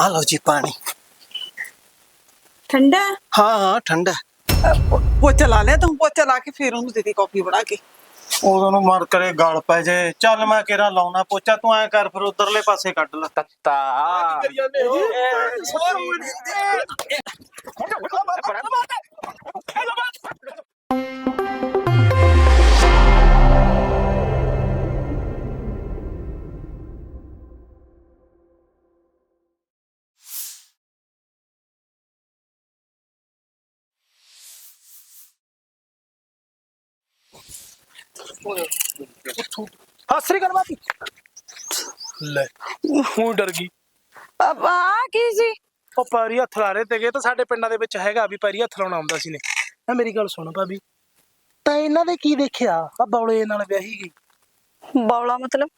ਆ ਲਓ ਜੀ ਪਾਣੀ ਠੰਡਾ ਹਾਂ ਹਾਂ ਠੰਡਾ ਪੋਚਾ ਲਾ ਲਿਆ ਤੂੰ ਪੋਚਾ ਲਾ ਕੇ ਫਿਰ ਉਹਨੂੰ ਦਿੱਤੀ ਕਾਫੀ ਬਣਾ ਕੇ ਉਦੋਂ ਨੂੰ ਮਰ ਕਰੇ ਗਲ ਪੈ ਜੇ ਚੱਲ ਮੈਂ ਕਿਹੜਾ ਲਾਉਣਾ ਪੋਚਾ ਤੂੰ ਐ ਕਰ ਫਿਰ ਉਧਰਲੇ ਪਾਸੇ ਕੱਢ ਲੈ ਤੱਤਾ ਹਾਸਰੀ ਕਰ ਬਾਤੀ ਲੈ ਹੂੰ ਡਰ ਗਈ। ਪਾਪਾ ਆਹ ਕੀ ਸੀ? ਉਹ ਪੈਰੀ ਹੱਥ ਲਾ ਰਹੇ ਤੇਗੇ ਤਾਂ ਸਾਡੇ ਪਿੰਡਾਂ ਦੇ ਵਿੱਚ ਹੈਗਾ ਵੀ ਪੈਰੀ ਹੱਥ ਲਾਉਣਾ ਆਉਂਦਾ ਸੀ ਨੇ। ਆ ਮੇਰੀ ਗੱਲ ਸੁਣ ਭਾਬੀ ਤਾਂ ਇਹਨਾਂ ਦੇ ਕੀ ਦੇਖਿਆ? ਆ ਬੌਲੇ ਨਾਲ ਵਿਆਹੀ ਗਈ। ਬੌਲਾ ਮਤਲਬ?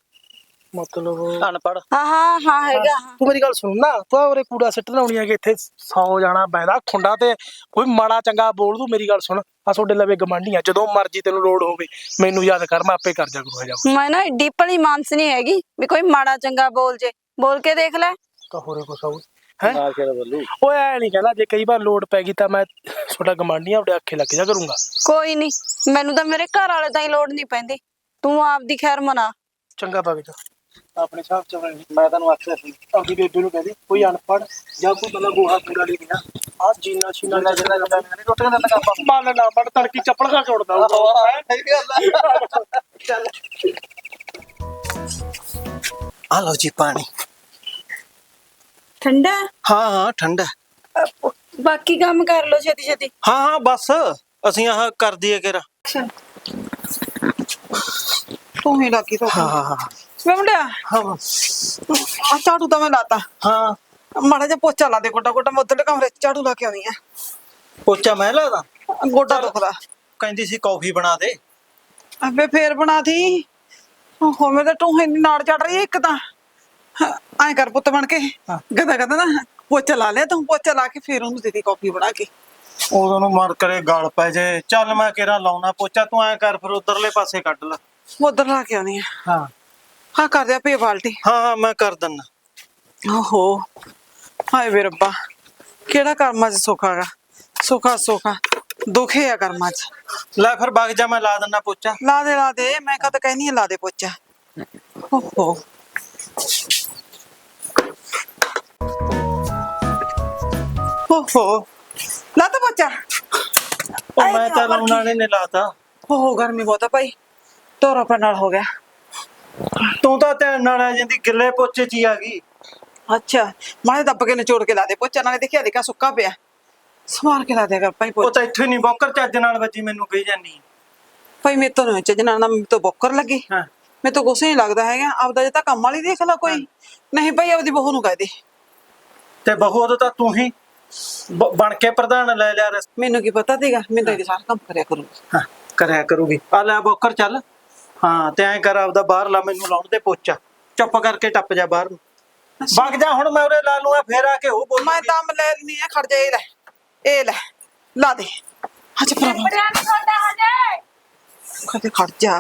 ਮਤਲਬ ਅਨਪੜ ਹਾਂ ਹਾਂ ਹਾਂ ਹੈਗਾ। ਹਾਂ। ਤੂੰ ਮੇਰੀ ਗੱਲ ਸੁਣ ਨਾ ਤੂੰ ਆ ਉਰੇ ਕੂੜਾ ਸਿੱਟ ਲਾਉਣੀ ਹੈ ਕਿ ਇੱਥੇ 100 ਜਾਣਾ ਬੈਦਾ ਖੁੰਡਾ ਤੇ ਕੋਈ ਮਾੜਾ ਚੰਗਾ ਬੋਲ ਦੂ ਮੇਰੀ ਗੱਲ ਸੁਣ ਆ ਤੁਹਾਡੇ ਲਵੇ ਗਮਾਂਡੀਆਂ ਜਦੋਂ ਮਰਜ਼ੀ ਤੈਨੂੰ ਲੋੜ ਹੋਵੇ ਮੈਨੂੰ ਯਾਦ ਕਰ ਮੈਂ ਆਪੇ ਕਰ ਜਾ ਕਰੂਗਾ ਜਾ। ਮੈਂ ਨਾ ਏਡੀ ਭਲੀ ਮਾਨਸ ਨਹੀਂ ਹੈਗੀ ਵੀ ਕੋਈ ਮਾੜਾ ਚੰਗਾ ਬੋਲ ਜੇ ਬੋਲ ਕੇ ਦੇਖ ਲੈ। ਤਾਂ ਹੋਰੇ ਕੁਛ ਆਉ ਹੈ? ਓਏ ਐ ਨਹੀਂ ਕਹਿੰਦਾ ਜੇ ਕਈ ਵਾਰ ਲੋੜ ਪੈ ਗਈ ਤਾਂ ਮੈਂ ਤੁਹਾਡਾ ਗਮਾਂਡੀਆਂ ਆਪਣੇ ਅੱਖੇ ਲੱਗ ਜਾ ਕਰੂੰਗਾ। ਕੋਈ ਨਹੀਂ ਮੈਨੂੰ ਤਾਂ ਮੇਰੇ ਘਰ ਵਾਲੇ ਤਾਂ ਹੀ ਲੋੜ ਨਹੀਂ ਪੈਂਦੀ। ਤੂੰ ਆਪਦੀ ਖੈਰ ਮਨਾ। ਚੰਗਾ ਪਾ ਜਾ ਆਪਣੇ ਹਿਸਾਬ ਚ ਮੈਂ ਤੁਹਾਨੂੰ ਆਖਿਆ ਸੀ ਆਪਦੀ ਬੇਬੇ ਨੂੰ ਕਹਦੇ ਕੋਈ ਅਨਪੜ ਜਾਂ ਕੋਈ ਬੰਦਾ ਗੋਹਾ ਕੂੜਾ ਨਹੀਂ ਦੇਣਾ ਆ ਜੀਨਾ ਸ਼ੀਨਾ ਜਿਹੜਾ ਜਿਹੜਾ ਨਹੀਂ ਟੁੱਟ ਜਾਂਦਾ ਤਾਂ ਆਪਾਂ ਮੰਨ ਨਾ ਬੜ ਤੜਕੀ ਚੱਪਲ ਖਾ ਕੇ ਉੜਦਾ ਚੱਲ। ਆ ਲਓ ਜੀ ਪਾਣੀ। ਠੰਡਾ? ਹਾਂ ਹਾਂ ਠੰਡਾ। ਬਾਕੀ ਕੰਮ ਕਰ ਲੋ ਛੇਤੀ ਛੇਤੀ। ਹਾਂ ਹਾਂ ਬਸ। ਅਸੀਂ ਆਹ ਕਰ ਦਈਏ ਕਿਰਾ ਤੂੰ ਹੀ ਲੱਗੀ ਤੋ ਹਾਂ ਹਾਂ ਹਾਂ। ਮੈਂ ਮੁੰਡਿਆ ਹਾਂ। ਆ ਝਾੜੂ ਤਾਂ ਮੈਂ ਲਾਤਾ। ਹਾਂ। ਮਾੜਾ ਜਿਹਾ ਪੋਚਾ ਲਾ ਦੇ ਗੋਡਾ ਗੋਡਾ ਮੈਂ ਉੱਧਰਲੇ ਕਮਰੇ 'ਚ ਝਾੜੂ ਲਾ ਕੇ ਆਉਣੀ ਆ। ਪੋਚਾ ਮੈਂ ਲਾਦਾ? ਗੋਡਾ ਦੁਖਦਾ। ਕਹਿੰਦੀ ਸੀ ਕੌਫੀ ਬਣਾ ਦੇ। ਅਬੇ ਫੇਰ ਬਣਾਤੀ। ਹੋ ਮੈਂ ਤਾਂ ਟੂਹੇ ਦੀ ਨਾੜ ਚੜ ਰਹੀ ਹੈ ਇੱਕ ਤਾਂ। ਐਂ ਕਰ ਪੁੱਤ ਬਣ ਕੇ। ਗਦਾ ਗਦਾ ਨਾ ਪੋਚਾ ਲਾ ਲਿਆ ਤੂੰ ਪੋਚਾ ਲਾ ਕੇ ਫੇਰ ਉਹਨੂੰ ਦਿੱਤੀ ਕਾਫੀ ਬਣਾ ਕੇ। ਉਦੋਂ ਨੂੰ ਮਰ ਕਰੇ ਗਲ ਪੈ ਜੇ। ਚੱਲ ਮੈਂ ਕਿਹੜਾ ਲਾਉਣਾ ਪੋਚਾ ਤੂੰ ਐ ਕਰ ਫਿਰ ਉਧਰਲੇ ਪਾਸੇ ਕੱਢ ਲੈ। ਉਧਰ ਲਾ ਕੇ ਆਉਣੀ ਆ। ਹਾਂ। ਹਾਂ ਕਰ ਦਿਆ ਪੇ ਬਾਲਟੀ। ਹਾਂ ਹਾਂ ਮੈਂ ਕਰ ਦਿੰਨਾ ਓਹੋ ਹਾਏ ਵੇ ਰੱਬਾ ਕਿਹੜਾ ਕਰਮਾਂ 'ਚ ਸੁੱਖ ਹੈਗਾ ਸੁੱਖਾ ਸੁੱਖਾ ਦੁਖੇ ਆ ਕਰਮਾਂ 'ਚ। ਲੈ ਫਿਰ ਵਗ ਜਾ ਮੈਂ ਲਾ ਦਿੰਨਾ ਪੋਚਾ। ਲਾ ਦੇ ਲਾ ਦੇ ਮੈਂ ਕਦ ਕਹਿਨੀ ਆ ਲਾ ਦੇ ਪੋਚਾ। ਓਹੋ। ਓਹੋ ਲਾ ਤਾ ਪੋਚਾ? ਉਹ ਮੈਂ ਤਾਂ ਲਾਉਣ ਵਾਲੇ ਨੇ ਲਾਤਾ। ਓਹੋ ਗਰਮੀ ਬਹੁਤ ਆ ਭਾਈ। ਤੋਰਾ ਪਾ ਨਾਲ ਹੋ ਗਿਆ। ਤੂੰ ਤਾਂ ਧਿਆਨ ਨਾਲ ਆ ਜਾਂਦੀ ਗਿੱਲੇ ਪੋਚੇ 'ਚ ਹੀ ਆ ਗਈ। ਅੱਛਾ ਮਾਰੇ ਦੱਬ ਕੇ ਨਿਚੋੜ ਕੇ ਲਾ ਦੇ ਪੋਚਾ ਨਾਲੇ ਦੇਖਿਆ ਦੇਖਾ ਸੁੱਕਾ ਪਿਆ। ਸਮਾਰ ਕੇ ਲਾ ਦਿਆ ਕਰ ਭਾਈ ਉਹ ਪੋਚਾ ਤਾਂ ਇੱਥੇ ਨਹੀਂ ਬੋਕਰ ਚੱਜ ਨਾਲ ਵੱਜੀ ਮੈਨੂੰ ਕਹੀ ਜਾਨੀ ਭਾਈ ਮੇਰੇ ਤੋਂ ਨਹੀਂ ਚੱਜਣਾ ਨਾ ਮੇਰੇ ਤੋਂ ਬੋਕਰ ਲੱਗੀ। ਹਾਂ। ਮੇਰੇ ਤੋਂ ਕੁਛ ਨਹੀਂ ਲੱਗਦਾ ਹੈਗਾ ਆਪਦਾ ਜੇ ਤਾਂ ਕੰਮ ਵਾਲੀ ਦੇਖ ਲਾ ਕੋਈ। ਨਹੀਂ ਭਾਈ ਆਪਦੀ ਬਹੂ ਨੂੰ ਕਹਿ ਦੇ। ਤੇ ਬਹੂ ਉਦੋਂ ਤਾਂ ਤੂੰ ਹੀ ਬ- ਬਣ ਕੇ ਪ੍ਰਧਾਨ ਲੈ ਲਿਆ ਰਸ ਮੈਨੂੰ ਕੀ ਪਤਾ ਤੇਗਾ ਮੈਂ ਤਾਂ ਇਹ ਸਾਰਾ ਕੰਮ ਕਰਿਆ ਕਰੂੰ ਹਾਂ ਕਰਿਆ ਕਰੂਗੀ। ਆ ਲੈ ਬੋਕਰ ਚੱਲ। ਹਾਂ ਤੇ ਐਂ ਕਰ ਆਪਦਾ ਬਾਹਰ ਲਾ ਮੈਨੂੰ ਲਾਉਣ ਦੇ ਪੋਚਾ ਚੁੱਪ ਕਰਕੇ ਟੱਪ ਜਾ ਬਾਹਰ ਨੂੰ। ਵਗ ਜਾ ਹੁਣ ਮੈਂ ਉਰੇ ਲਾ ਲੂੰਗਾ ਫੇਰ ਆ ਕੇ ਉਹ ਬੋਲ ਮੈਂ ਦਮ ਲੈ ਲੈਣੀ ਆ ਖੜ ਜਾ ਇਹ ਲੈ ਇਹ ਲੈ ਲਾ ਦੇ। ਅੱਛਾ ਭਰਾ ਕਦੇ ਖੜ ਜਾ।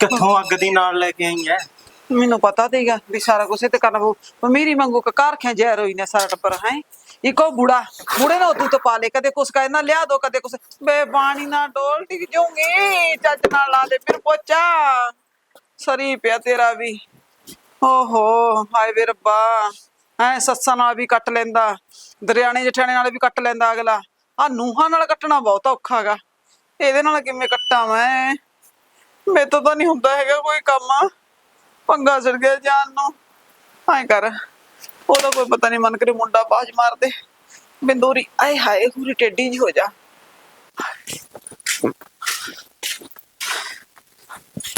ਕਿੱਥੋਂ ਅੱਗ ਦੀ ਨਾਲ ਲੈ ਕੇ ਆਈ ਐ? ਮੈਨੂੰ ਪਤਾ ਤੇਗਾ ਵੀ ਸਾਰਾ ਕੁਝ ਤੇ ਕਰਨਾ ਪਊ। ਮੇਰੀ ਮੰਗੂ ਕਾਰ ਖਿਆ ਰੋਈ ਨੇ ਸਾਰਾ ਟੱਬਰ ਹੈ? ਇੱਕੋ ਬੁੜਾ, ਬੁੜੇ ਨਾਲ ਤੂੰ ਤਾਂ ਪਾ ਲੈ, ਕਦੇ ਕੁਛ ਕਹਿਣਾ ਲਿਆ ਦੋ, ਕਦੇ ਕੁਛ। ਬੇ ਬਾਣੀ ਨਾਲ ਡੋਲ ਟਿਕ ਜਾਊਂਗੀ, ਚੱਜ ਨਾਲ ਲਾ ਦੇ ਫਿਰ ਪੋਚਾ। ਸਰੀ ਪਿਆ ਤੇਰਾ ਵੀ। ਓਹੋ, ਹਾਏ ਵੇ ਰੱਬਾ। ਐ ਸੱਸਾਂ ਨਾਲ ਵੀ ਕੱਟ ਲੈਂਦਾ, ਦਰਿਆਣੇ ਜਠਾਣੇ ਨਾਲ ਵੀ ਕੱਟ ਲੈਂਦਾ ਅਗਲਾ। ਆ ਨੂਹਾਂ ਨਾਲ ਕੱਟਣਾ ਬਹੁਤ ਔਖਾ ਹੈਗਾ ਇਹਦੇ ਨਾਲ ਕਿਵੇਂ ਕੱਟਾਂ ਮੈਂ? ਮੇਰੇ ਤੋਂ ਤਾਂ ਨਹੀਂ ਹੁੰਦਾ ਹੈਗਾ ਕੋਈ ਕੰਮ। ਪੰਗਾ ਚੜ ਗਿਆ ਜਾਨ ਨੂੰ। ਐ ਕਰ। ਉਹਦਾ ਕੋਈ ਪਤਾ ਨਹੀਂ ਮਨ ਕਰੇ ਮੁੰਡਾ ਬਾਜ ਮਾਰ ਦੇ। ਬਿੰਦੂਰੀ ਆਏ ਹਾਏ ਪੂਰੀ ਟੇਢੀ ਜੀ ਹੋ ਜਾ।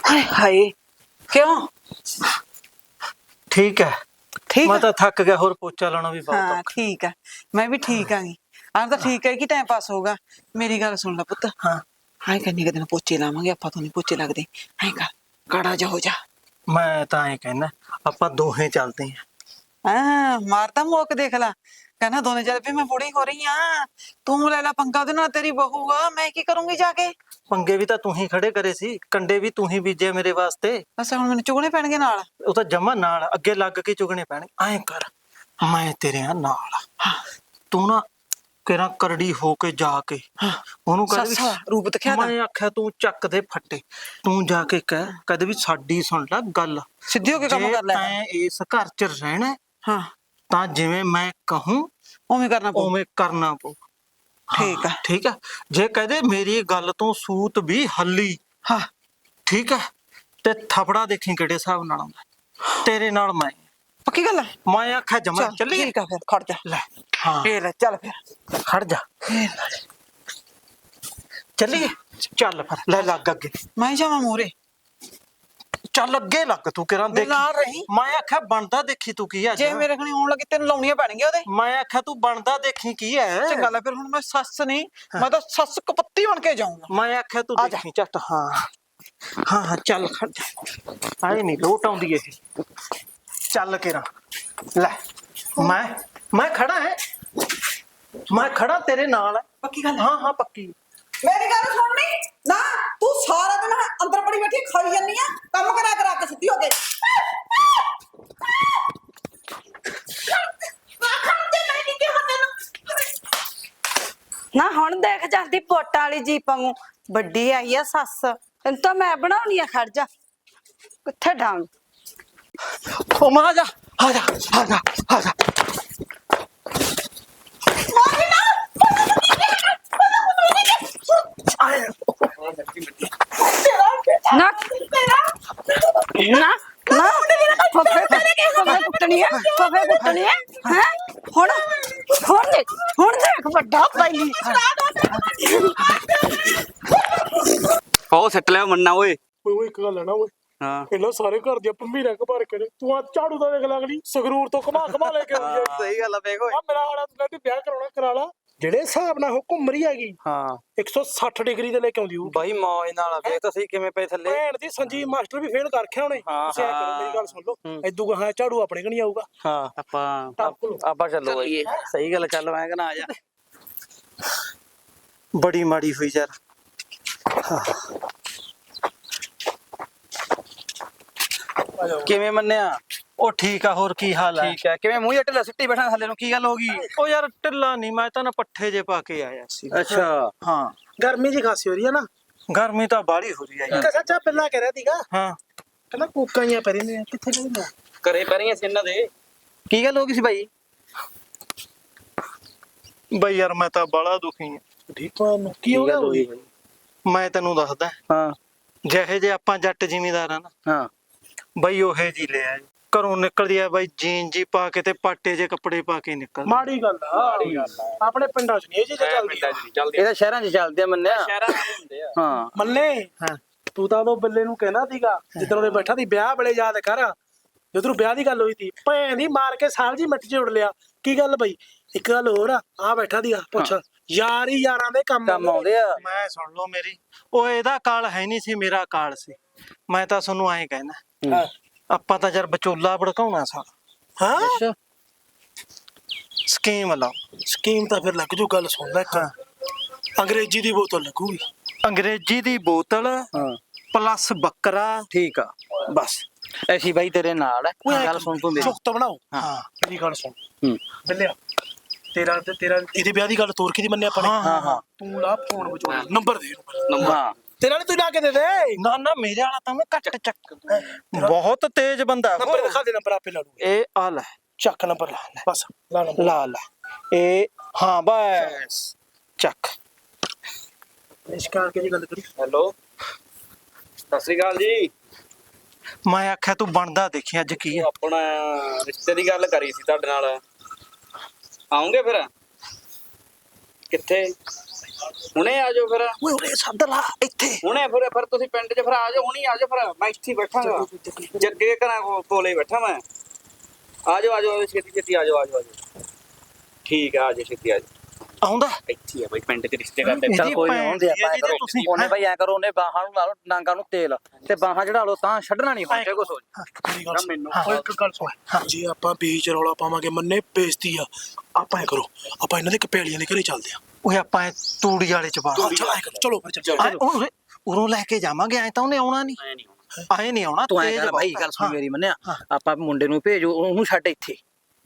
ਹਾਏ ਹਾਏ ਕਿਉਂ? ਠੀਕ ਹੈ। ਠੀਕ ਮੈਂ ਆ? ਤਾਂ ਥੱਕ ਗਿਆ ਹੋਰ ਪੋਚਾ ਲਾਉਣਾ ਵੀ ਬਹੁਤ ਹਾਂ ਠੀਕ ਆ ਮੈਂ ਵੀ ਠੀਕ ਆਂਗੀ। ਆਂ ਤਾਂ ਠੀਕ ਹੈ ਕਿ ਟਾਈਮ ਪਾਸ ਹੋਊਗਾ ਮੇਰੀ ਗੱਲ ਸੁਣ ਲੈ ਪੁੱਤ। ਹਾਂ। ਹਾਏ ਕੰਨੀ ਕਦੇ ਪੋਚੇ ਲਾਵਾਂਗੇ ਆਪਾਂ ਤੋਂ ਨਹੀਂ ਪੋਚੇ ਲੱਗਦੇ। ਕਰ ਕਾੜਾ ਜਾ ਹੋ ਜਾ। ਮੈਂ ਤਾਂ ਐਂ ਕਹਿਣਾ ਆਪਾਂ ਦੋਹੇ ਚੱਲਦੇ ਆਂ ਹਾਂ ਮਾਰਤਾ ਮੋਕ ਦੇਖ ਲਾ। ਕਹਿੰਦਾ ਦੋਨੇ ਚੱਲ ਵੀ ਮੈਂ ਬੁੜੀ ਹੋ ਰਹੀ ਆ ਤੂੰ ਲੈ ਲੈ ਪੰਗਾ ਉਹਦੇ ਨਾਲ ਤੇਰੀ ਬਹੂ ਆ ਮੈਂ ਕੀ ਕਰੂੰਗੀ ਜਾ ਕੇ? ਪੰਗੇ ਵੀ ਤਾਂ ਤੂੰ ਹੀ ਖੜੇ ਕਰੇ ਸੀ ਕੰਡੇ ਵੀ ਤੂੰ ਹੀ ਬੀਜੇ ਮੇਰੇ ਵਾਸਤੇ। ਬਸ ਹੁਣ ਮੈਨੂੰ ਚੁਗਣੇ ਪੈਣਗੇ ਨਾਲ? ਉਹ ਤਾਂ ਜਮਾ ਨਾਲ ਅੱਗੇ ਲੱਗ ਕੇ ਚੁਗਣੇ ਪੈਣ। ਐਂ ਕਰ ਮੈਂ ਤੇਰੇ ਨਾਲ। ਆ। ਤੂੰ ਨਾ ਕਿਹੜਾ ਕਰੜੀ ਹੋ ਕੇ ਜਾ ਕੇ ਉਹਨੂੰ ਕਹਿ ਵੀ ਸੱਸਾ ਰੂਪ ਦਿਖਿਆ ਤਾਂ। ਮੈਂ ਆਖਿਆ ਤੂੰ ਚੱਕ ਦੇ ਫੱਟੇ। ਤੂੰ ਜਾ ਕੇ ਕਹਿ ਕਦੇ ਵੀ ਸਾਡੀ ਸੁਣ ਲੈ ਗੱਲ। ਸਿੱਧੀ ਹੋ ਕੇ ਕੰਮ ਜੇ ਕਰ ਲੈ। ਤੈਂ ਇਸ ਘਰ 'ਚ ਰਹਿਣਾ ਹੈ, ਹਾਂ। ਤਾਂ ਜਿਵੇਂ ਮੈਂ ਕਹੂੰ ਉਵੇਂ ਕਰਨਾ ਪਊ। ਉਵੇਂ ਕਰਨਾ ਪਊ। ਠੀਕ ਆ। ਠੀਕ ਆ। ਜੇ ਕਹਦੇ ਮੇਰੀ ਗੱਲ ਤੋਂ ਸੂਤ ਵੀ ਹੱਲੀ ਹਾਂ। ਠੀਕ ਆ ਤੇ ਥਪੜਾ ਦੇਖੀ ਕਿਹੜੇ ਹਿਸਾਬ ਨਾਲ ਆਉਂਦਾ। ਤੇਰੇ ਨਾਲ ਮੈਂ। ਪੱਕੀ ਗੱਲ ਹੈ ਮੈਂ ਆਖਿਆ ਜਮਾ ਚੱਲ ਚੱਲੀ ਠੀਕ ਆ ਫਿਰ ਖੜ ਜਾ। ਲੈ ਹਾਂ। ਲੈ ਚੱਲ ਫਿਰ। ਖੜ ਜਾ। ਚੱਲੀਏ। ਚੱਲ ਫਿਰ ਲੈ ਲੱਗ ਅੱਗੇ। ਮੈਂ ਜਾਵਾਂ ਮੂਰੇ ਚੱਲ ਅੱਗੇ ਲੱਗ ਤੂੰ ਕਿਰਾਂ ਦੇਖ। ਨਾਲ ਰਹੀ। ਮੈਂ ਆਖਿਆ ਬਣਦਾ ਦੇਖੀ ਤੂੰ ਕੀ ਆ ਜੇ ਮੇਰੇ ਖਣੀ ਆਉਣ ਲੱਗੇ ਤੈਨੂੰ ਲਾਉਣੀਆਂ ਪੈਣਗੀਆਂ ਉਹਦੇ। ਮੈਂ ਆਖਿਆ ਤੂੰ ਬਣਦਾ ਦੇਖੀ ਕੀ ਹੈ? ਚੰਗਾ ਲੈ ਫਿਰ ਹੁਣ ਮੈਂ ਸੱਸ ਨਹੀਂ ਮੈਂ ਤਾਂ ਸੱਸ ਕਪੱਤੀ ਬਣ ਕੇ ਜਾਊਂਗਾ। ਮੈਂ ਆਖਿਆ ਤੂੰ। ਦੇਖੀ ਝੱਟ। ਹਾਂ। ਹਾਂ ਹਾਂ ਚੱਲ ਖੜ ਜਾ। ਆਏ ਨਹੀਂ ਲੋਟ ਆਉਂਦੀ ਇਹ। ਚੱਲ ਕੇਰਾ। ਲੈ ਮੈਂ ਮੈਂ ਖੜਾ ਹੈ। ਮੈਂ ਖੜਾ ਤੇਰੇ ਨਾਲ ਪੱਕੀ ਗੱਲ ਹਾਂ? ਹਾਂ ਪੱਕੀ। ਮੇਰੀ ਗੱਲ ਸੁਣਨੀ ਨਾ ਤੂੰ ਸਾਰਾ ਦਿਨ ਅੰਦਰ ਬੜੀ ਬੈਠੀ ਖਾਈ ਜੰਨੀ ਆ ਕੰਮ ਕਰਾ ਕਰਾ ਕੇ ਸਿੱਧੀ ਹੋ ਕੇ। ਨਾ ਹੁਣ ਦੇਖ ਜਾਂਦੀ ਪੋਟਾਂ ਵਾਲੀ ਜੀਪ ਵਾਂਗੂ ਵੱਡੀ ਆਈ ਆ ਸੱਸ। ਤੈਨੂੰ ਤਾਂ ਮੈਂ ਬਣਾਉਣੀ ਆ ਖੜ ਜਾ। ਕਿੱਥੇ ਡਾਂਗ? ਮਾਂ ਆ ਜਾ ਆ ਜਾ ਆ ਜਾ ਆ ਜਾ। ਨਾ। ਨਾ। ਨਾ। ਫਫੇ ਫਫੇ ਕੁੱਟਣੀ ਹੈ। ਫਫੇ ਕੁੱਟਣੀ ਹੈ। ਹੈ? ਹੁਣ। ਹੁਣ ਦੇਖ। ਹੁਣ ਦੇਖ। ਵੱਡਾ ਪੈਲੀ ਉਹ ਸੱਟ ਲਿਆ ਮੰਨਾ ਓਏ। ਓਏ ਓਏ ਇੱਕ ਗੱਲ ਹੈ ਨਾ ਓਏ। ਹਾਂ। ਇਹਨਾਂ ਸਾਰੇ ਘਰ ਦੀਆਂ ਭੰਮੀਰਾਂ ਘਬਾਰ ਕੇ ਨੇ। ਤੂੰ ਆ ਝਾੜੂ ਦਾ ਦੇਖ ਲਗਲੀ ਸੰਗਰੂਰ ਤੋਂ ਘਮਾ ਘਮਾ ਲੈ ਕੇ ਆਉਂਦੀ ਹੈ। ਸਹੀ ਗੱਲ ਆ ਵੇਖ ਆ ਮੇਰਾ ਹਾਲਾ ਤੂੰ ਕਹਿੰਦੀ ਵਿਆਹ ਕਰਾਉਣਾ ਕਰਾ ਲਾ। ਜਿਹੜੇ ਹਿਸਾਬ ਨਾਲ ਉਹ ਘੁੰਮ ਰਹੀ ਹੈਗੀ ਹਾਂ। 160 ਡਿਗਰੀ ਦੇ ਲੈ ਕੇ ਆਉਂਦੀ ਉਹ ਬਾਈ ਮੌਜ ਨਾਲ ਆ ਵੇਖ ਤਾਂ ਸਹੀ ਕਿਵੇਂ ਪਏ ਥੱਲੇ। ਭੈਣ ਦੀ ਸੰਜੀਵ ਮਾਸਟਰ ਵੀ ਫੇਲ ਕਰ ਰੱਖਿਆ ਉਹਨੇ। ਹਾਂ, ਤੁਸੀਂ ਐਂ ਕਰੋ ਮੇਰੀ ਗੱਲ ਸੁਣ ਲਓ। ਹੂੰ। ਐਦੂ ਗਾਹਾਂ ਝਾੜੂ ਆਪਣੇ ਕਣੀ ਆਊਗਾ। ਹਾਂ। ਆਪਾਂ। ਆਪਾਂ ਚੱਲੋ ਬਾਈ ਸਹੀ ਗੱਲ ਚੱਲ ਮੈਂ ਕਹਿੰਦਾ ਆ ਜਾ। ਬੜੀ ਮਾੜੀ ਹੋਈ ਯਾਰ। ਕਿਵੇਂ ਮੰਨਿਆ? ਉਹ ਠੀਕ ਆ ਹੋਰ ਕੀ ਹਾਲ ਹੈ ਠੀਕ ਹੈ ਕਿਵੇਂ ਮੂੰਹ ਜੱਟ ਸਿੱਟੀ ਬੈਠਾ ਥੱਲੇ ਨੂੰ? ਕੀ ਗੱਲ ਹੋ ਗਈ? ਉਹ ਯਾਰ ਢਿੱਲਾ ਨਹੀਂ ਮੈਂ ਤਾਂ ਨਾ ਪੱਠੇ ਜੇ ਪਾ ਕੇ ਆਇਆ ਸੀ। ਅੱਛਾ। ਹਾਂ। ਗਰਮੀ ਜੀ ਖਾਸੀ ਹੋ ਰਹੀ ਹੈ ਨਾ। ਗਰਮੀ ਤਾਂ ਬਾੜੀ ਹੋ ਰਹੀ ਹੈ ਯਾਰ। ਇੱਕ ਸੱਚਾ ਪਿੱਲਾ ਕਹਿ ਰਿਹਾ ਸੀਗਾ। ਹਾਂ। ਕਹਿੰਦਾ ਕੋਕਾਂ ਹੀ ਪਰੀ ਨੇ ਕਿੱਥੇ ਕਹਿੰਦਾ ਕਰੇ ਪਰੀਆਂ ਸੀ ਇਹਨਾਂ ਦੇ। ਕੀ ਗੱਲ ਹੋ ਗਈ ਸੀ ਬਾਈ? ਬਈ ਯਾਰ ਮੈਂ ਤਾਂ ਬਾਲਾ ਦੁਖੀ ਹਾਂ ਠੀਕ ਆ ਨੂੰ ਕੀ ਹੋ ਗਿਆ ਹੋਈ ਮੈਂ ਤੈਨੂੰ ਦੱਸਦਾ। ਹਾਂ। ਜਿਹੇ ਜੇ ਆਪਾਂ ਜੱਟ ਜ਼ਿਮੀਦਾਰ ਆ ਨਾ। ਹਾਂ। ਬਈ ਉਹੇ ਜੀ ਲਿਆ ਘਰੋਂ ਨਿਕਲਦੀ ਆ ਬਈ ਜੀਨ ਜੀ ਪਾ ਕੇ ਤੇ ਪਾਟੇ ਜੇ ਕੱਪੜੇ ਪਾ ਕੇ ਨਿਕਲ ਮਾੜੀ ਗੱਲ ਆ। ਆਪਣੇ ਪਿੰਡਾਂ 'ਚ ਨਹੀਂ ਇਹ ਚੀਜ਼ਾਂ ਚੱਲਦੀਆਂ। ਇਹ ਤਾਂ ਸ਼ਹਿਰਾਂ 'ਚ ਚੱਲਦੇ ਆ ਮੰਨਿਆ ਸ਼ਹਿਰਾਂ 'ਚ ਹੁੰਦੇ ਆ। ਹਾਂ। ਮੰਨੇ? ਹਾਂ। ਤੂੰ ਤਾਂ ਉਹ ਬੱਲੇ ਨੂੰ ਕਹਿਣਾ ਸੀਗਾ ਜਿੱਦਣ ਉਹਦੇ ਬੈਠਾ ਸੀ ਵਿਆਹ ਵੇਲੇ ਯਾਦ ਕਰ। ਜਦੋਂ ਵਿਆਹ ਦੀ ਗੱਲ ਹੋਈ ਸੀ ਭੈਣ ਦੀ ਮਾਰ ਕੇ ਸਾਲ ਜੀ ਮਿੱਟੀ 'ਚ ਉੜ ਲਿਆ। ਕੀ ਗੱਲ ਬਈ? ਇੱਕ ਗੱਲ ਹੋਰ ਆ ਆ ਬੈਠਾ ਦੀ ਆ ਪੁੱਛ ਯਾਰ ਹੀ ਯਾਰਾਂ ਦੇ ਕੰਮ ਕੰਮ ਆਉਂਦੇ ਆ। ਮੈਂ ਸੁਣ ਲਓ ਮੇਰੀ। ਉਹ ਇਹਦਾ ਕਾਲ ਹੈ ਨਹੀਂ ਸੀ ਮੇਰਾ ਕਾਲ ਸੀ। ਮੈਂ ਤਾਂ ਤੁਹਾਨੂੰ ਐਂ ਕਹਿਣਾ। ਹਾਂ। ਆਪਾਂ ਤਾਂ ਯਾਰ ਵਿਚੋਲਾ ਭੜਕਾਉਣਾ ਸਾ। ਹਾਂ? ਅੱਛਾ। ਸਕੀਮ ਲਾਓ ਸਕੀਮ ਤਾਂ ਫਿਰ ਲੱਗ ਜੂ ਗੱਲ ਸੁਣਦਾ ਇੱਕ। ਅੰਗਰੇਜ਼ੀ ਦੀ ਬੋਤਲ ਲੱਗੂਗੀ। ਅੰਗਰੇਜ਼ੀ ਦੀ ਬੋਤਲ ਹਾਂ। ਪਲੱਸ ਬੱਕਰਾ। ਠੀਕ ਆ। ਬਸ। ਐਸੀ ਬਾਈ ਤੇਰੇ ਨਾਲ ਹੈ ਗੱਲ ਸੁਣ ਤੂੰ ਮੇਰੀ। ਚੁਕਤ ਬਣਾਓ। ਹਾਂ। ਮੇਰੀ ਗੱਲ ਸੁਣ। ਹੂੰ। ਬੱਲਿਆ ਤੇਰਾ ਤੇ ਤੇਰਾ ਇਹਦੇ ਵਿਆਹ ਦੀ ਗੱਲ ਤੋਰ ਕੇ ਦੀ ਮੰਨਿਆ ਆਪਾਂ ਨੇ। ਹਾਂ, ਹਾਂ ਤੂੰ ਲਾ ਫੋਨ ਵਿਚੋਲਾ। ਨੰਬਰ ਦੇ number। ਹਾਂ। ਤੇਰਾ ਨਹੀਂ ਤੂੰ ਲਾ ਕੇ ਦੇ ਦੇ। ਨਾ ਨਾ ਮੇਰੇ ਵਾਲਾ ਤਾਂ ਮੈਂ ਘੱਟ ਚੱਕ ਬਹੁਤ ਤੇਜ਼ ਬੰਦਾ ਨੰਬਰ। ਦਿਖਾ ਦੇ ਨੰਬਰ ਆਪੇ ਲਾ ਲੂਗਾ। ਇਹ ਆ ਲੈ ਚੱਕ ਨੰਬਰ ਲਾ ਬਸ ਲਾ ਨੰਬਰ। ਲਾ ਲਾ। ਇਹ ਹਾਂ ਬਸ। ਚੱਕ। ਇਸ ਕਰਕੇ ਜੀ ਗੱਲ ਕਰੀ? ਹੈਲੋ। ਸਤਿ ਸ੍ਰੀ ਅਕਾਲ ਜੀ। ਮੈਂ ਆਖਿਆ ਤੂੰ ਬਣਦਾ ਦੇਖੀ ਅੱਜ ਕੀ ਹੈ। ਆਪਣਾ ਰਿਸ਼ਤੇ ਦੀ ਗੱਲ ਕਰੀ ਸੀ ਤੁਹਾਡੇ ਨਾਲ। ਆਉਂਗੇ ਫਿਰ? ਕਿੱਥੇ? ਹੁਣੇ ਆ ਜਾਓ ਫਿਰ। ਓਏ ਉਰੇ ਸੱਦ ਲਾ ਇੱਥੇ। ਹੁਣੇ ਫਿਰ ਫਿਰ ਤੁਸੀਂ ਪਿੰਡ 'ਚ ਫਿਰ ਆ ਜਾਓ ਹੁਣੀ ਆ ਜਾਓ ਫਿਰ। ਮੈਂ ਇੱਥੇ ਹੀ ਬੈਠਾਂਗਾ ਜੱਗੇ ਘਰਾਂ ਕੋ- ਕੋਲੇ ਹੀ ਬੈਠਾ ਮੈਂ। ਆ ਜਾਓ ਆ ਜਾਓ ਛੇਤੀ ਛੇਤੀ ਆ ਜਾਓ ਆ ਜਾਓ ਆ ਜਾਓ। ਠੀਕ ਆ ਆ ਜਾਓ ਛੇਤੀ ਆ ਜਾਓ। ਆਉਂਦਾ? ਇੱਥੇ ਹੀ ਆ ਬਈ ਪਿੰਡ 'ਚ ਰਿਸ਼ਤੇ ਕਰਦੇ। ਇਹਦੀ ਚੱਲ ਕੋਈ ਨਹੀਂ ਹੁੰਦੇ ਦੀ ਆਪਾਂ ਕਰੋ। ਤੁਸੀਂ- ਉਹਨੇ ਬਈ ਐ ਕਰੋ ਉਹਨੇ ਬਾਹਾਂ ਨੂੰ ਲਾ ਲਓ ਨਾਂਗਾ ਨੂੰ ਤੇਲ। ਤੇ ਬਾਹਾਂ ਚੜਾ ਲਓ ਤਾਂ ਛੱਡਣਾ ਨਹੀਂ ਹੁੰਦੇ ਕੁਛ ਹੋ ਜਾਏ। ਮੇਰੀ ਗੱਲ ਸੁਣ। ਮੈਨੂੰ- ਓਏ ਇੱਕ ਗੱਲ ਸੁਣ। ਜੇ ਆਪਾਂ ਬੀਚ ਰੌਲਾ ਪਾਵਾਂਗੇ ਮੰਨੇ ਬੇਇੱਜ਼ਤੀ ਆ। ਆਪਾਂ ਐ ਕਰੋ ਆਪਾਂ ਇਹਨਾਂ ਦੇ ਕਪੇਲੀਆਂ ਦੇ ਘਰੇ ਚੱਲਦੇ ਆ। ਓਏ ਆਪਾਂ ਇਹ ਤੂੜੀ ਵਾਲੇ ਚ ਪਾ ਚਲੋ ਐ ਕਰੋ ਚਲੋ ਫਿਰ ਚੱਲ ਆਏ, ਉਰੇ- ਉਰੋਂ ਲੈ ਕੇ ਜਾਵਾਂਗੇ ਐ ਤਾਂ ਉਹਨੇ ਆਉਣਾ ਨਹੀਂ। ਐਂ ਨਹੀਂ। ਆਏ ਨਹੀਂ ਆਉਣਾ ਤੂੰ ਐ ਤੇਜ਼ ਕਰ ਬਾਈ ਗੱਲ ਸੁਣ ਹਾਂ। ਮੇਰੀ ਮੰਨਿਆ। ਹਾਂ। ਆਪਾਂ ਮੁੰਡੇ ਨੂੰ ਭੇਜੋ ਉਹਨੂੰ ਛੱਡ ਇੱਥੇ।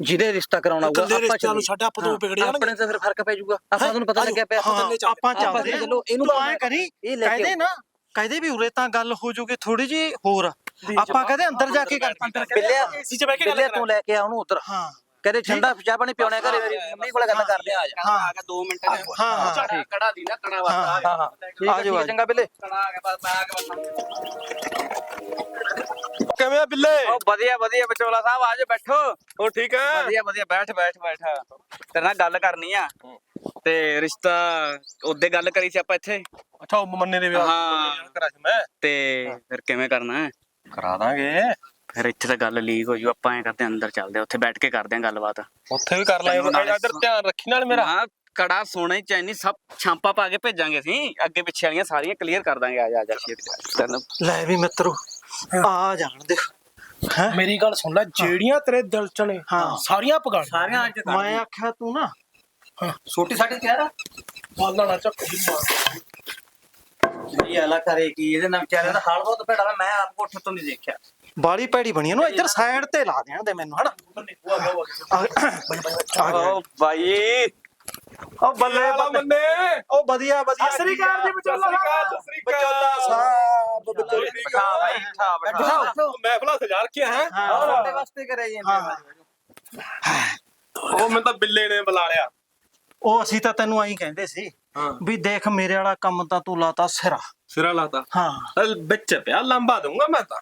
ਜਿਹਨੇ ਰਿਸ਼ਤਾ ਕਰਾਉਣਾ ਹੋਊਗਾ ਆਪਾਂ ਰਿਸ਼ਤਿਆਂ ਨੂੰ। ਛੱਡ ਆਪਾਂ ਤੋਂ ਵਿਗੜ ਜਾਣਗੇ। ਆਪਣੇ ਤੇ ਫਿਰ ਫ਼ਰਕ ਪੈ ਜਾਊਗਾ। ਆਪਾਂ ਨੂੰ ਪਤਾ ਲੱਗਿਆ ਪਿਆ। ਹਾਂ। ਆਪਾਂ ਚੱਲਦੇ ਆ ਚਲੋ, ਇਹਨੂੰ ਤੂੰ ਐ ਕਰੀ ਇਹ ਲੈ ਕੇ ਕਹਦੇ ਨਾ ਕਹਦੇ ਵੀ ਉਰੇ ਤਾਂ ਗੱਲ ਹੋ ਜੂਗੀ ਥੋੜੀ ਜੀ ਹੋਰ। ਆਪਾਂ ਕਹਦੇ ਅੰਦਰ ਜਾ ਕੇ ਗੱਲ ਬਿੱਲਿਆ ਏਸੀ 'ਚ ਬਹਿ ਕੇ ਗੱਲ ਬਿੱਲਿਆ ਕਰਾਂ ਤੂੰ ਲੈ ਕੇ ਆ ਉਹਨੂੰ ਉਧਰ। ਹਾਂ। ਕਹਿੰਦੇ ਠੰਡਾ ਚਾਹ ਪਾਣੀ ਪਿਉਣਿਆ ਘਰੇ ਮੇਰੀ ਮੰਮੀ ਕੋਲ ਗੱਲ ਕਰਦੇ ਆ। ਜਾ ਹਾਂ। ਆ ਗਿਆ 2 ਮਿੰਟ ਹਾਂ, ਹਾਂ। ਕੜਾ ਕੜਾ ਦੀ ਨਾ ਕੜਾ ਵਾਸਤਾ। ਹਾਂ, ਹਾਂ। ਠੀਕ ਆ ਜਾਓ, ਆ ਚੰਗਾ ਬਿੱਲੇ। ਕੜਾ ਆ ਗਿਆ ਬਸ ਮੈਂ ਆ ਗਿਆ ਕਿਵੇਂ ਆ ਬਿੱਲੇ? ਉਹ ਵਧੀਆ ਵਧੀਆ ਵਿਚੋਲਾ ਸਾਹਿਬ ਆਜੋ ਬੈਠੋ। ਹੋ ਠੀਕ ਹੈ? ਵਧੀਆ ਵਧੀਆ ਬੈਠ ਬੈਠ ਬੈਠ। ਤੇਰੇ ਨਾਲ ਗੱਲ ਕਰਨੀ ਆ। ਤੇ ਰਿਸ਼ਤਾ ਉਹਦੇ ਗੱਲ ਕਰੀ ਸੀ ਆਪਾਂ ਇੱਥੇ? ਅੱਛਾ ਉਹ ਮੰਨੇ ਦੇ ਵਿਆਹ ਹਾਂ। ਕਰਾ ਸੀ ਮੈਂ। ਤੇ ਫਿਰ ਕਿਵੇਂ ਕਰਨਾ? ਹੈ ਕਰਾ ਦਾਂਗੇ। ਫਿਰ ਇੱਥੇ ਤਾਂ ਗੱਲ ਲੀਕ ਹੋ ਜੂ ਆਪਾਂ ਐ ਕਰਦੇ ਆਂ, ਅੰਦਰ ਚੱਲਦੇ ਆਂ, ਉੱਥੇ ਬੈਠ ਕੇ ਕਰਦੇ ਆਂ ਗੱਲਬਾਤ। ਉੱਥੇ ਵੀ ਕਰ ਤੈਨੂੰ ਨਾਲੇ ਲਾਂਗੇ ਇਧਰ ਧਿਆਨ ਰੱਖੀ ਨਾਲ ਮੇਰਾ। ਹਾਂ ਕੜਾ ਸੋਨਾ ਚੈਨੀ ਸਭ ਛਾਂਪਾ ਪਾ ਕੇ ਭੇਜਾਂਗੇ ਅਸੀਂ ਅੱਗੇ ਪਿੱਛੇ ਵਾਲੀਆਂ ਸਾਰੀਆਂ ਕਲੀਅਰ ਕਰ ਦਾਂਗੇ ਆ ਜਾ ਆ ਜਾ ਤੈਨੂੰ। ਲੈ ਵੀ ਮਿੱਤਰੋ ਆ ਜਾਣ ਦੇ। ਹੈ? ਮੇਰੀ ਗੱਲ ਸੁਣ ਲੈ ਜਿਹੜੀਆਂ ਤੇਰੇ ਦਿਲ ਚ ਨੇ ਹਾਂ। ਸਾਰੀਆਂ ਪਗਾੜ ਸਾਰੀਆਂ ਅੱਜ ਮੈਂ ਆਖਿਆ ਤੂੰ ਨਾ ਛੋਟੀ ਸਾਡੀ ਕਹਿ ਰਾ ਬਾਲਾ ਨਾ ਚੱਕ। ਦੀ ਮਾਰ ਇਹ ਅਲਾ ਕਰੇ ਕੀ ਇਹਦੇ ਨਾਲ ਵਿਚਾਰੇ ਦਾ ਹਾਲ ਬਹੁਤ ਭੈੜਾ ਵਾ, ਮੈਂ ਆਪ ਕੋਠੇ ਤੋਂ ਨਹੀਂ ਦੇਖਿਆ। ਬਾਲੀ ਪੈੜੀ ਬਣੀ ਇਹਨੂੰ ਇੱਧਰ ਸਾਈਡ ਤੇ ਲਾ ਦੇਣ ਦੇ ਮੈਨੂੰ ਹਨਾ? ਆ- ਆ ਗਿਆ। ਓ ਬਾਈ। ਉਹ ਬੱਲੇ ਬੱਲੇ। ਮੰਨੇ ਉਹ ਵਧੀਆ ਵਧੀਆ। ਸਤਿ ਸ੍ਰੀ ਅਕਾਲ ਜੀ ਵਿਚੋਲਾ ਸਾਹਿਬ। ਸਤਿ ਸ੍ਰੀ ਅਕਾਲ। ਵਿਚੋਲਾ ਸਾਹਿਬ। ਵਿਚੋਲਾ ਬਿਠਾ ਬਾਈ ਬਿਠਾ ਬਿਠਾ। ਮਹਿਫਲਾ ਸਜਾ ਰੱਖਿਆ ਹੈ? ਹਾਂ। ਤੁਹਾਡੇ ਵਾਸਤੇ ਕਰਿਆ ਜੀ ਹਾਂ। ਉਹ ਮੈਨੂੰ ਤਾਂ ਬਿੱਲੇ ਨੇ ਬੁਲਾ ਲਿਆ। ਉਹ ਅਸੀਂ ਤਾਂ ਤੈਨੂੰ ਆਈ ਕਹਿੰਦੇ ਸੀ ਵੀ ਦੇਖ ਮੇਰੇ ਵਾਲਾ ਕੰਮ ਤਾਂ ਤੂੰ ਲਾਤਾ ਸਿਰਾ। ਸਿਰਾ ਲਾਤਾ? ਹਾਂ। ਵਿੱਚ ਪਿਆ ਲੰਬਾ ਦੂੰਗਾ ਮੈਂ ਤਾਂ।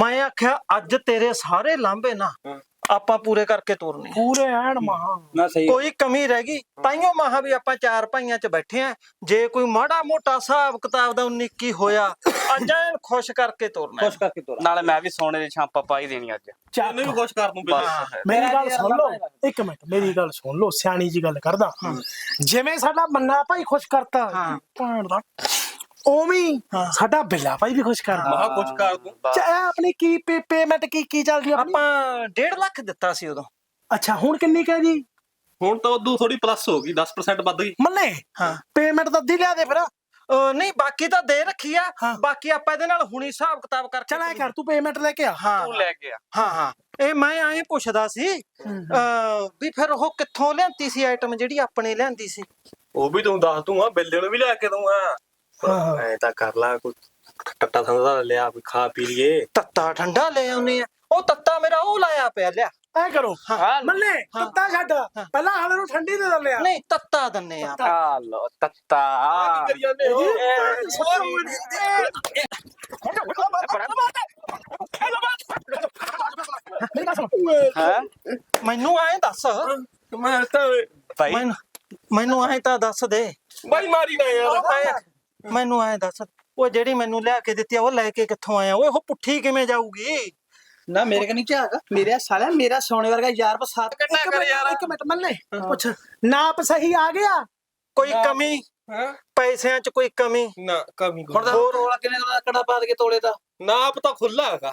ਮੈਂ ਆਖਿਆ ਅੱਜ ਤੇਰੇ ਸਾਰੇ ਲਾਂਬੇ ਨਾ। ਆਪਾਂ ਪੂਰੇ ਕਰਕੇ ਤੋਰਨੇ ਆ। ਪੂਰੇ ਐਨ ਮਹਾ। ਨਾ ਸਹੀ। ਕੋਈ ਕਮੀ ਰਹਿ ਗਈ। ਤਾਈਓ ਮਹਾ ਵੀ ਆਪਾਂ ਚਾਰ ਭਾਈਆਂ ਚ ਬੈਠੇ ਆ। ਜੇ ਕੋਈ ਮਾੜਾ ਮੋਟਾ ਹਿਸਾਬ ਕਿਤਾਬ ਦਾ 19 ਕੀ ਹੋਇਆ ਅੱਜ ਐਨ ਖੁਸ਼ ਕਰਕੇ ਤੋਰਨਾ ਖੁਸ਼ ਕਰਕੇ ਤੋਰਾ। ਨਾਲੇ ਮੈਂ ਵੀ ਸੋਨੇ ਦੇ ਛਾਂਪਾ ਪਾਈ ਦੇਣੀ ਅੱਜ। ਚਾਹਨੇ ਵੀ ਖੁਸ਼ ਕਰ ਦੂੰ ਬਸ। ਮੇਰੀ ਗੱਲ ਸੁਣ ਲਓ। ਇੱਕ ਮਿੰਟ ਮੇਰੀ ਗੱਲ ਸੁਣ ਲਓ। ਸਿਆਣੀ ਜੀ ਗੱਲ ਕਰਦਾ। ਜਿਵੇਂ ਸਾਡਾ ਮੰਨਾ ਭਾਈ ਖੁਸ਼ ਕਰਤਾ। ਹਾਂ। ਭੈਣ ਦਾ ਉਵੇਂ ਹੀ ਸਾਡਾ ਬਿੱਲਾ ਭਾਈ ਵੀ ਖੁਸ਼ ਕਰਦਾ ਮਹਾ ਖੁਸ਼ ਕਰ ਦੂੰ ਚਾਹੇ ਆਪਣੀ ਕੀ ਪੇਮੈਂਟ ਕੀ ਕੀ ਚੱਲਦੀ ਆ ਆਪਣੀ? ਆਪਾਂ 1.5 ਲੱਖ ਦਿੱਤਾ ਸੀ ਉਦੋਂ। ਅੱਛਾ ਹੁਣ ਕਿੰਨੀ ਕਹਿ ਜੀ ਹੁਣ ਤਾਂ ਉਦੋਂ ਥੋੜੀ ਪਲੱਸ ਹੋ ਗਈ 10% ਵੱਧ ਗਈ। ਮੰਨੇ? ਹਾਂ। ਪੇਮੈਂਟ ਤਾਂ ਦੀ ਲਿਆ ਦੇ ਫਿਰ। ਅਹ ਨਹੀਂ ਬਾਕੀ ਤਾਂ ਦੇ ਰੱਖੀ ਆ। ਹਾਂ। ਬਾਕੀ ਆਪਾਂ ਇਹਦੇ ਨਾਲ ਹੁਣੀ ਹਿਸਾਬ ਕਿਤਾਬ ਕਰਕੇ ਚਲ ਐ ਕਰ ਤੂੰ ਪੇਮੈਂਟ ਲੈ ਕੇ ਆ। ਹਾਂ। ਤੂੰ ਲੈ ਕੇ ਆ। ਹਾਂ ਹਾਂ। ਇਹ ਮੈਂ ਐਂ ਪੁੱਛਦਾ ਸੀ ਅਹ ਵੀ ਫਿਰ ਉਹ ਕਿੱਥੋਂ ਲਿਆਂਦੀ ਸੀ ਆਈਟਮ ਜਿਹੜੀ ਆਪਣੇ ਲਿਆਂਦੀ ਸੀ? ਉਹ ਵੀ ਤੂੰ ਦੱਸ ਦੂੰਗਾ ਬਿੱਲੇ ਨੂੰ ਵੀ ਲੈ ਕੇ ਦੂੰਗਾ ਹਾਂ। ਐ ਤਾਂ ਕਰ ਲਾ ਕੋਈ ਟੱਟਾ ਸੰਦਾ ਲਿਆ ਕੋਈ ਖਾ ਪੀ ਲਈਏ। ਤੱਤਾ ਠੰਡਾ ਲੈ ਆਉਨੇ ਆ। ਉਹ ਤੱਤਾ ਮੇਰਾ ਉਹ ਲਾਇਆ ਪਿਆ ਲਿਆ। ਐ ਕਰੋ। ਹਾਂ। ਮੰਨੇ ਤੱਤਾ ਛੱਡ। ਪਹਿਲਾਂ ਹਾਲੇ ਨੂੰ ਠੰਡੀ ਦੇ ਦਿੰਦੇ ਆ। ਨਹੀਂ ਤੱਤਾ ਦੰਨੇ ਆ। ਆ ਲੋ ਤੱਤਾ। ਆ ਕੀ ਕਰੀ ਜਾਂਦੇ ਹੋ? ਮੇਰੀ ਗੱਲ ਸੁਣ ਹੈ। ਮੈਨੂੰ ਐਂ ਦੱਸ। ਮੈਂ ਤਾਂ ਮੈਨੂੰ ਮੈਨੂੰ ਐਂ ਤਾਂ ਦੱਸ ਦੇ। ਬਾਈ ਮਾਰੀ ਨਾ ਯਾਰ। ਮੈਨੂੰ ਐਂ ਦੱਸ ਉਹ ਜਿਹੜੀ ਮੈਨੂੰ ਲਿਆ ਕੇ ਦਿੱਤੀ ਆ ਉਹ ਲੈ ਕੇ ਕਿੱਥੋਂ ਆਇਆ? ਓਏ ਉਹ ਪੁੱਠੀ ਕਿਵੇਂ ਜਾਊਗੀ? ਨਾ ਮੇਰੇ ਕਨੀ ਝਾਕ ਮੇਰੇ ਸਾਲਿਆ ਮੇਰਾ ਸੋਨੇ ਵਰਗਾ ਯਾਰ ਬਸਾਤ ਇੱਕ ਮਿੰਟ ਇੱਕ ਮਿੰਟ ਮੰਨੇ ਪੁੱਛ। ਨਾਪ ਸਹੀ ਆ ਗਿਆ? ਕੋਈ ਕਮੀ? ਹਾਂ? ਪੈਸਿਆਂ 'ਚ ਕੋਈ ਕਮੀ? ਨਾ ਕਮੀ ਹੁਣ ਤਾਂ ਰੋਲਾ ਕਿੰਨੇ ਦਾ ਕੜਾ ਪਾ ਕੇ ਤੋਲੇ ਦਾ। ਨਾਪ ਤਾਂ ਖੁੱਲਾ ਹੈਗਾ।